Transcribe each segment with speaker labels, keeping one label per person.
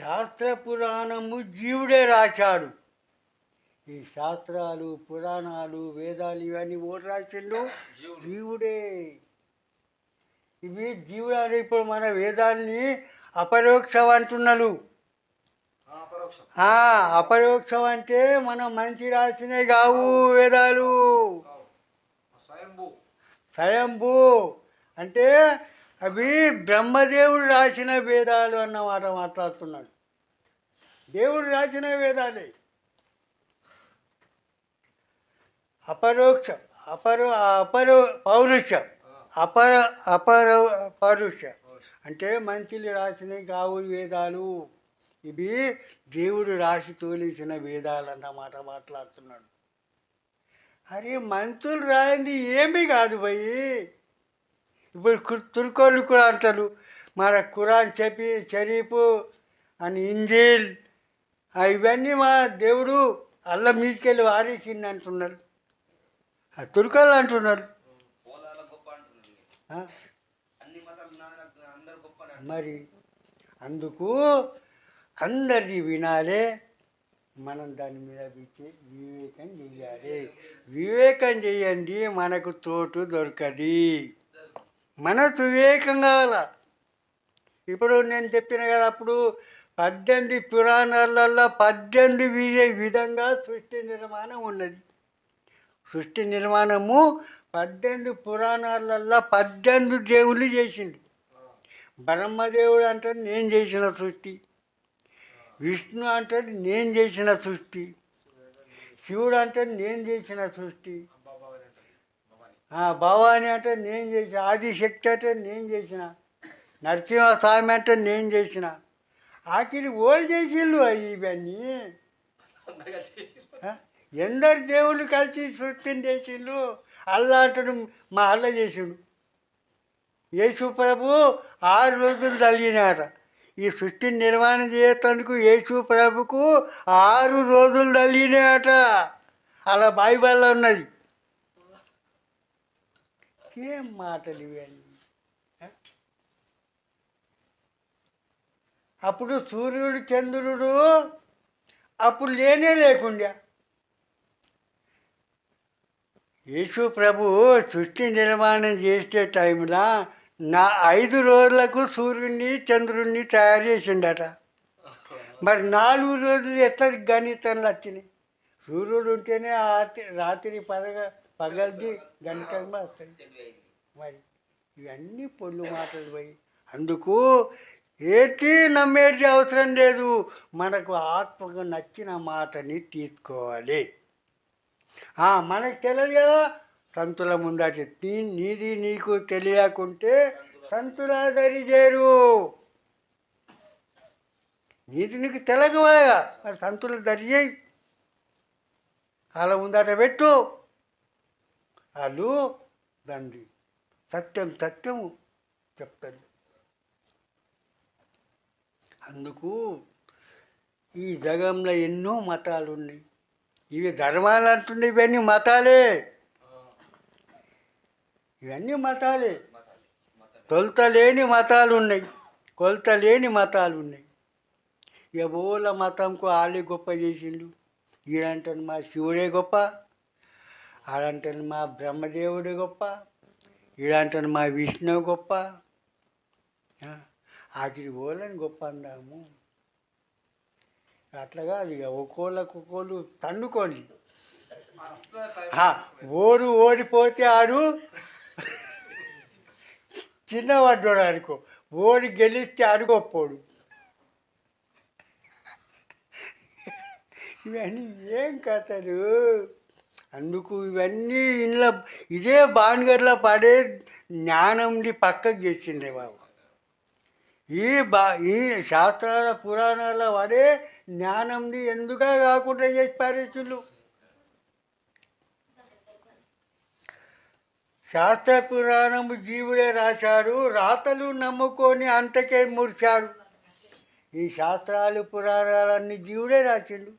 Speaker 1: శాస్త్ర పురాణము జీవుడే రాశాడు. ఈ శాస్త్రాలు పురాణాలు వేదాలు ఇవన్నీ ఓటు రాసిండు?
Speaker 2: జీవుడు.
Speaker 1: ఇవి జీవుడు అని ఇప్పుడు మన వేదాల్ని అపరోక్షం. అంటున్నారు అపరోక్షం అంటే మనం మంచి రాసినవి కావు వేదాలు.
Speaker 2: స్వయంభూ.
Speaker 1: అంటే అవి బ్రహ్మదేవుడు రాసిన వేదాలు అన్నమాట మాట్లాడుతున్నాడు. దేవుడు రాసిన వేదాలే. అపరోక్షం అపరు అపరు పౌరుషం అపర అపర పౌరుష. అంటే మంచిలు రాసినవి కావు వేదాలు. ఇవి దేవుడు రాసి తోలేసిన వేదాలు అన్నమాట మాట్లాడుతున్నాడు. అరే మంత్రులు రాయింది ఏమీ కాదు భయ్. ఇప్పుడు తుర్కోళ్ళు కూడా అంటారు మన ఖురాన్ చెప్పి షరీఫ్ అని ఇంజిల్ ఇవన్నీ మా దేవుడు అల్ల మీదకెళ్ళి వారేసింది అంటున్నారు. ఆ తుర్కోళ్ళు అంటున్నారు. మరి అందుకు అందరిది వినాలే మనం దాని మీద వివేకం చేయాలి వివేకం చేయండి మనకు తోటు దొరకది. మనసు వివేకం కావాల? ఇప్పుడు నేను చెప్పిన కదా అప్పుడు పద్దెనిమిది పురాణాలలో పద్దెనిమిది విజయ విధంగా సృష్టి నిర్మాణం ఉన్నది. సృష్టి నిర్మాణము పద్దెనిమిది పురాణాలల్లో పద్దెనిమిది దేవుళ్ళు చేసింది బ్రహ్మదేవుడు అంటే నేను చేసిన సృష్టి. విష్ణు అంటే నేను చేసిన సృష్టి. శివుడు అంటే నేను చేసిన సృష్టి.
Speaker 2: భవాని
Speaker 1: ఆ, భవాని అంటే నేను చేసిన ఆదిశక్తి అంటే నేను చేసిన నరసింహస్వామి అంటే నేను చేసిన. ఆఖరి ఓళ్ళు చేసిళ్ళు అవి ఇవన్నీ. ఎందరు దేవుళ్ళు కలిసి సృష్టిని చేసిండు అల్లా మా అల్ల చేసిండు. యేసు ప్రభు ఆరు రోజులు తల్లినాట ఈ సృష్టిని నిర్మాణం చేయటానికి యేసు ప్రభుకు ఆరు రోజులు తల్లినాట అలా బైబిల్లో ఉన్నది. ఏం మాటలు ఇవన్నీ అప్పుడు సూర్యుడు చంద్రుడు అప్పుడు లేనే లేకుండా. యేసు ప్రభు సృష్టి నిర్మాణం చేసే టైంలో నా ఐదు రోజులకు సూర్యుడిని చంద్రుడిని తయారు చేసిండట. మరి నాలుగు రోజులు ఎట్లా గణితంలో వచ్చినాయి? సూర్యుడు ఉంటేనే రాత్రి పదగ పగల్ది గణితంలో
Speaker 2: వస్తుంది
Speaker 1: మరి ఇవన్నీ పొల్లు మాటలు పోయి. అందుకు ఏటి నమ్మేది అవసరం లేదు. మనకు ఆత్మకు నచ్చిన మాటని తీసుకోవాలి. మనకు తెలియదు కదా సంతుల ముందట నీది నీకు తెలియకుంటే సంతుల దరిచేరు నీది నీకు తెలగవాగా. మరి సంతుల దరి చేయి. వాళ్ళ ముందట పెట్టు. వాళ్ళు దండి సత్యం సత్యము చెప్తారు అందుకు ఈ జగంలో ఎన్నో మతాలు ఉన్నాయి ఇవి ధర్మాలు అంటుండే ఇవన్నీ మతాలే. ఇవన్నీ మతాలే.
Speaker 2: మతాలు మతాలు
Speaker 1: లేని మతాలు ఉన్నాయి కొలత లేని మతాలు ఉన్నాయి ఎవోల మతంకు వాళ్ళే గొప్ప చేసిండు. ఈడంటాను మా శివుడే గొప్ప. అలాంటి మా బ్రహ్మదేవుడు గొప్ప ఇలాంటి మా విష్ణు గొప్ప అతడి ఓలని గొప్ప అందాము. అట్లాగా అది ఇక ఒక్కోళ్ళకు ఒక్కోళ్ళు తన్నుకొని. ఓడు ఓడిపోతే ఆడు చిన్నవాడు అనుకో ఓడి గెలిస్తే ఆడు గొప్పోడు. ఇవన్నీ ఏం కథలు? అందుకు ఇవన్నీ ఇంట్లో ఇదే బాన్గర్లో పడే జ్ఞానంది పక్కకు చేసిండే బాబు. ఈ బా ఈ శాస్త్రాల పురాణాల పడే జ్ఞానంది ఎందుగా కాకుండా చేసి పారేసిండు శాస్త్ర పురాణము జీవుడే రాశాడు రాతలు నమ్ముకొని అంతకే మురిచాడు ఈ శాస్త్రాలు పురాణాలన్నీ జీవుడే రాసిండు.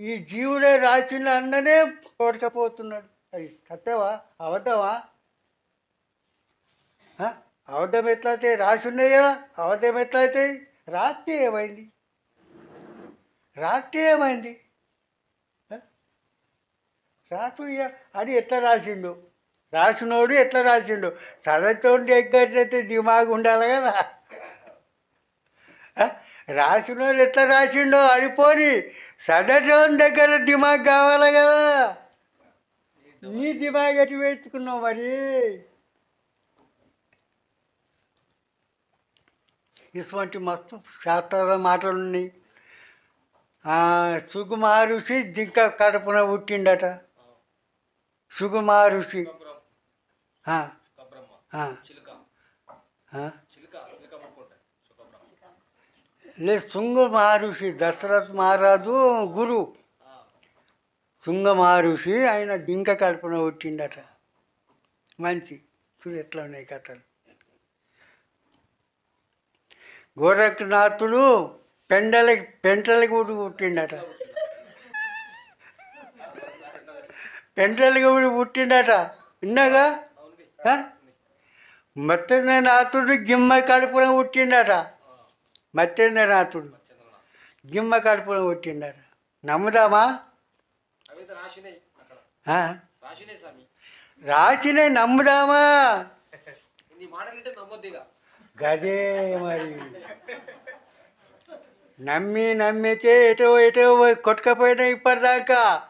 Speaker 1: ఈ జీవుడే రాసిన అన్ననే కొడకపోతున్నాడు అది సత్యవా అబద్ధమా? ఆ? అబద్ధం ఎట్లయితే రాసి ఉన్నాయా కదా అబద్ధం ఎట్లయితాయి రాస్తే ఏమైంది? రాత్రి ఏమైంది? ఆ? రాత్రి అది ఎట్లా రాసిండు? రాసినోడు ఎట్లా రాసిండు? చదవతోండి ఎగ్గట్లయితే దిమాగు ఉండాలి కదా. రాసినోడు ఎట్లా రాసిండో అడిపోని చదవటం దగ్గర దిమాగ్ కావాలి కదా. నీ దిమాగ్ ఎటు పెట్టుకున్నావు మరి? ఇటువంటి మస్తు శాస్త్ర మాటలు ఉన్నాయి సుకుమారుషి జింక కడుపున పుట్టిండట. సుకుమారుషి.
Speaker 2: చిలుక.
Speaker 1: లే శృంగ మహర్షి దశరథ్ మహారాజు గురు. శృంగ మహర్షి ఆయన జింక కడుపున పుట్టిండట. మంచి. చూడు ఎట్లా ఉన్నాయి కథలు. గోరఖనాథుడు పెండలకి పెంటలకి కూడా పుట్టిండట. పెంటలకి కూడా పుట్టిండట. విన్నాగా? మత్స్యనాథుడు గిమ్మ కడుపున పుట్టిండట.
Speaker 2: చంద్రన
Speaker 1: గిమ్మ కడుపున పుట్టిండట నమ్ముదామా? రాసిన నమ్ముదామా? గదే మరి. నమ్మి నమ్మితే ఎటో ఎటో కొట్టుకపోయినా ఇప్పటిదాకా.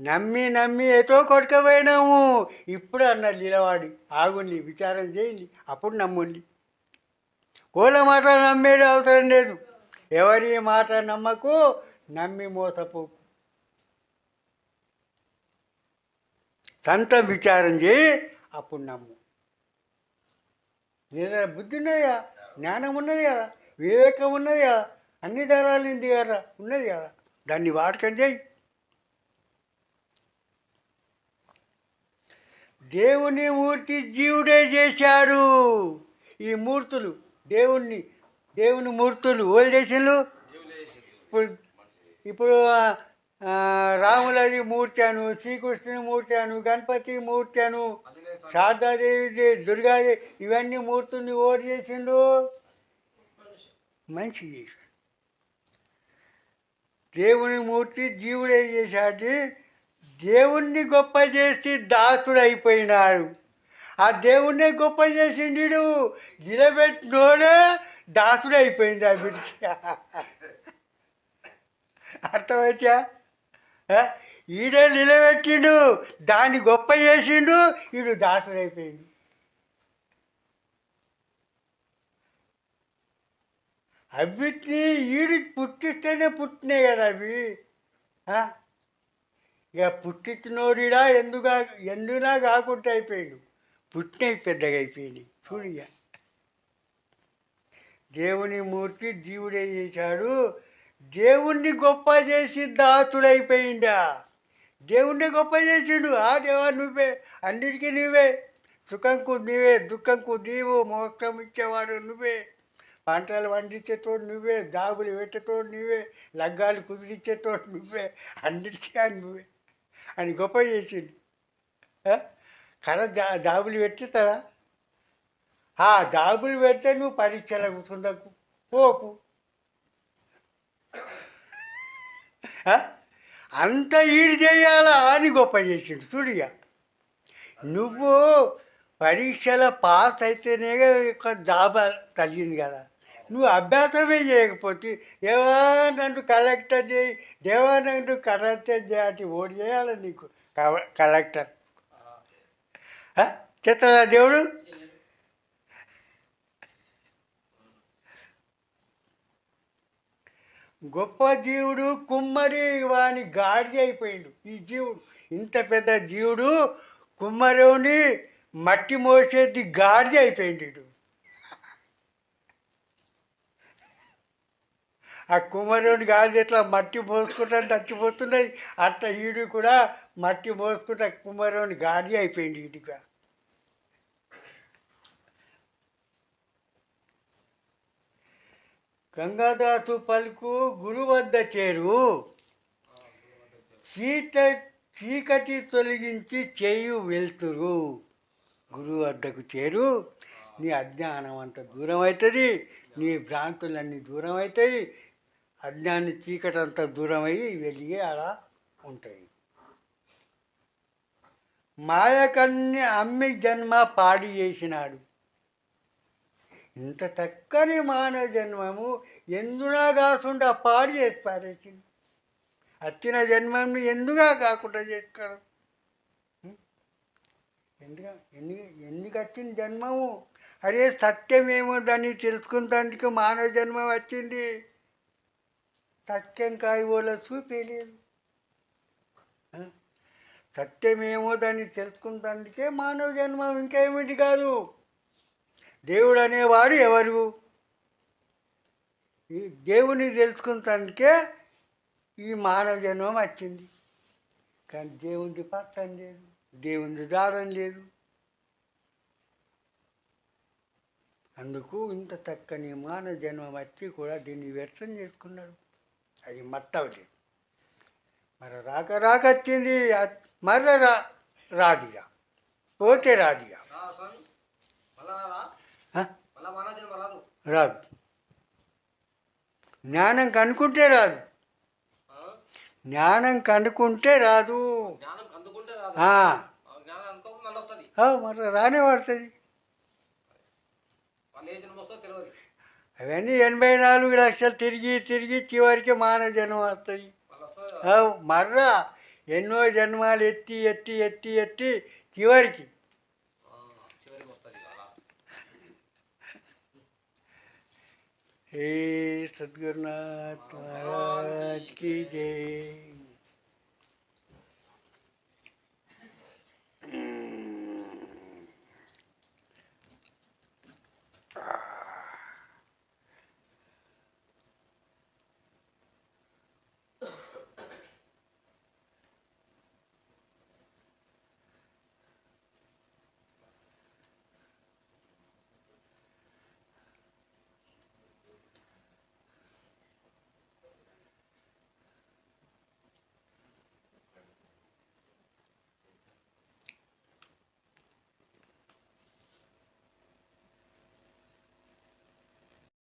Speaker 1: నమ్మి నమ్మి ఎటో కొట్టుకపోయినాము. ఇప్పుడు అన్నారు నిలవాడి ఆగుండి విచారం చేయండి. అప్పుడు నమ్ముండి. కోళ్ళ మాట నమ్మేది అవసరం లేదు. ఎవరి మాట నమ్మకు నమ్మి మోసపోకు సంత విచారం చేయి అప్పుడు నమ్ము. లేదా బుద్ధి ఉన్నది కదా? జ్ఞానం ఉన్నది కదా? వివేకం ఉన్నది కదా? అన్ని దళాలు ఇంది కదా ఉన్నది కదా? దాన్ని వాడకం చేయి. దేవుని మూర్తి జీవుడే చేశాడు. ఈ మూర్తులు దేవుణ్ణి దేవుని మూర్తులు ఓల్ చేసిండు ఇప్పుడు ఇప్పుడు రాములది మూర్తి అను శ్రీకృష్ణుని మూర్తి అను గణపతి మూర్తి అను శారదాదేవి దుర్గాదేవి ఇవన్నీ మూర్తుల్ని ఓటు చేసిండు మంచి చేశాడు దేవుని మూర్తి జీవుడే చేశాడు. దేవుణ్ణి గొప్ప చేసి దాసుడు అయిపోయినాడు ఆ దేవుణ్ణే గొప్ప చేసిండు. నిలబెట్టినోడే దాసుడు అయిపోయింది ఆ బిడ్డ. అర్థమైతే ఈడే నిలబెట్టిండు దాన్ని గొప్ప చేసిండు ఈడు దాసుడైపోయిండు అవిటిని ఈడు పుట్టిస్తేనే పుట్టినాయి కదా అవి. ఇక పుట్టించినోడిడా ఎందుగా ఎందునా కాకుండా అయిపోయిండు. పుట్టినవి పెద్దగా అయిపోయినాయి చూడిగా దేవుని మూర్తి జీవుడే చేశాడు. దేవుణ్ణి గొప్ప చేసి దాతుడైపోయిండా. దేవుణ్ణి గొప్ప చేసిండు. ఆ దేవా నువ్వే. అన్నిటికీ నువ్వే. సుఖంకు నీవే దుఃఖంకు నీవు మోక్షం ఇచ్చేవాడు నువ్వే. పంటలు పండించేటోడు నువ్వే దాగులు పెట్టేటోడు నువ్వే లగ్గాలు కుదిరించేటోడు నువ్వే. అన్నిటికీ నువ్వే. అని గొప్ప చేసిండు. కళ దా దాగులు పెట్టిస్తారా ఆ జాబులు పెడితే నువ్వు పరీక్షలు కూర్చుండకు పోకు అంత ఈడు చేయాలా అని గొప్ప చేసిండు. చూడిగా నువ్వు పరీక్షల పాస్ అయితేనే ఒక జాబ్ తగ్గింది కదా. నువ్వు అభ్యాసమే చేయకపోతే దేవా నన్ను కలెక్టర్ చేయి దేవా నన్ను కలెక్టర్ చేయాలి ఓడి చేయాలి నీకు? కలెక్టర్. ఆ? దేవుడు? గొప్ప జీవుడు కుమ్మరి వాని గాడి అయిపోయిండు. ఈ జీవుడు ఇంత పెద్ద జీవుడు కుమ్మరుని మట్టి మోసేది గాడి అయిపోయిండు ఆ కుమారుని గాడి ఎట్లా మట్టి మోసుకుంటా చచ్చిపోతున్నది అట్లా ఈడు కూడా మట్టి మోసుకుంటా కుమరుని గాడి అయిపోయింది ఈడుగా. గంగాదాసు పలుకు గురు వద్ద చేరు. చీట చీకటి తొలగించి చేయు వెళ్తురు గురువు వద్దకు చేరు. నీ అజ్ఞానం అంత దూరం అవుతుంది. నీ భ్రాంతులన్నీ దూరం అవుతాయి అజ్ఞాని చీకటంతా దూరమై వెలిగి అలా ఉంటాయి. మాయకన్ని అమ్మి జన్మ పాడి చేసినాడు. ఇంత చక్కని మానవ జన్మము ఎందునా కాకుండా పాడు చేసి పారేసింది వచ్చిన జన్మం ఎందుగా కాకుండా చేస్తారు? ఎందుగా ఎన్ని ఎందుకు వచ్చిన జన్మము? అరే సత్యమేమో దాన్ని తెలుసుకున్నందుకు మానవ జన్మ వచ్చింది. సత్యం కాయవోల చూపే లేదు. సత్యమేమో దాన్ని తెలుసుకుంటానికే మానవ జన్మ ఇంకేమిటి కాదు? దేవుడు అనేవాడు ఎవరు? ఈ దేవుని తెలుసుకుంటానికే ఈ మానవ జన్మం వచ్చింది. కానీ దేవుని పట్టం లేదు దేవుని దారం లేదు. అందుకు ఇంత చక్కని మానవ జన్మం వచ్చి కూడా దీన్ని వ్యర్థం చేసుకున్నాడు. అది మట్టవలేదు మరి రాక రాక వచ్చింది మరల రా రాదిగా. పోతే రాదిగా.
Speaker 2: రాదా?
Speaker 1: జ్ఞానం కనుక్కుంటే రాదు? జ్ఞానం కనుక్కుంటే రాదు.
Speaker 2: మళ్ళీ
Speaker 1: రానే పడుతుంది
Speaker 2: మళ్ళీ ఏ జన్మ వస్తుందో తెలియదు
Speaker 1: అవన్నీ ఎనభై నాలుగు లక్షలు తిరిగి తిరిగి చివరికి మానవ జన్మ వస్తుంది. మర్రా ఎన్నో జన్మాలు ఎత్తి ఎత్తి ఎత్తి ఎత్తి చివరికి.
Speaker 2: చివరికి వస్తుంది. అలా
Speaker 1: हे